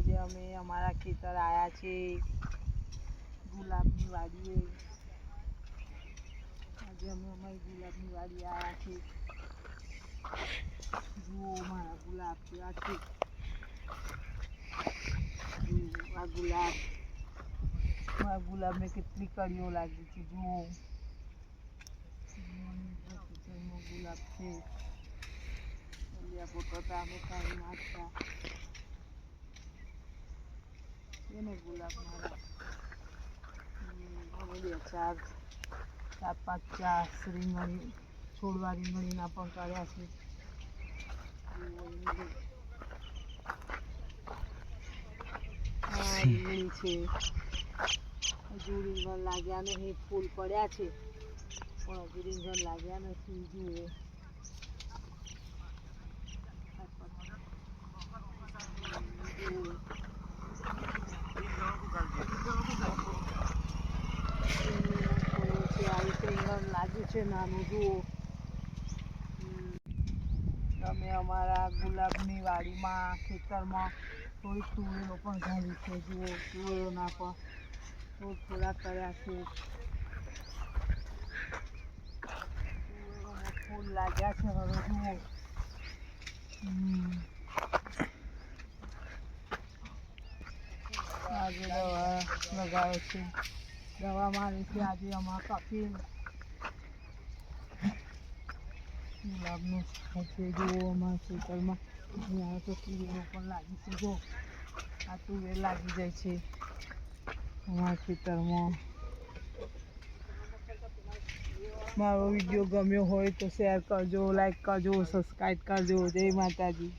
આજે અમે અમારા ખેતર આવ્યા છે. ગુલાબની વાડીએ. આજે અમે અમારી ગુલાબની વાડી આવ્યા છે. જુઓ મારા ગુલાબ કેવા છે. આ ગુલાબ. મારા ગુલાબને કેટલી કળીઓ લાગી છે, જુઓ. ગુલાબ છે. ઓલિયા અમે કાઢી નાખતા. એને ગુલાબ બે ચાર ચાર પાંચ ચાર રીંગણી છોડવા રીંગણીના પણ કાઢ્યા છે. રીંગણી. છે. હજુ રીંગણ લાગ્યા નહીં ફૂલ પડ્યા છે. પણ હજુ રીંગણ લાગ્યા નથી જુઓ જુઓ. રીંગણ છે આ રીતે રીંગણ લાગ્યું છે નાનું જુઓ. અમે અમારા ગુલાબની વાડીમાં, ખેતરમાં થોડી તુવેરો પણ ઘાલી છે, જુઓ. તુવેરોના પણ થોડ થોડા કર્યા છે. ફૂલ લાગ્યા છે હવે, જુઓ. આજે દવા લગાવે છે. દવા મારી છે આજે અમારા કાપી ગુલાબનું છે. અહીંયા તો તુવેરો પણ લાગી છે. જો આ તુવેર લાગી જાય છે. અમારા ખેતરમાં મારો વીડિયો ગમ્યો હોય તો શેર કરજો લાઈક કરજો સબસ્ક્રાઈબ કરજો. જય માતાજી.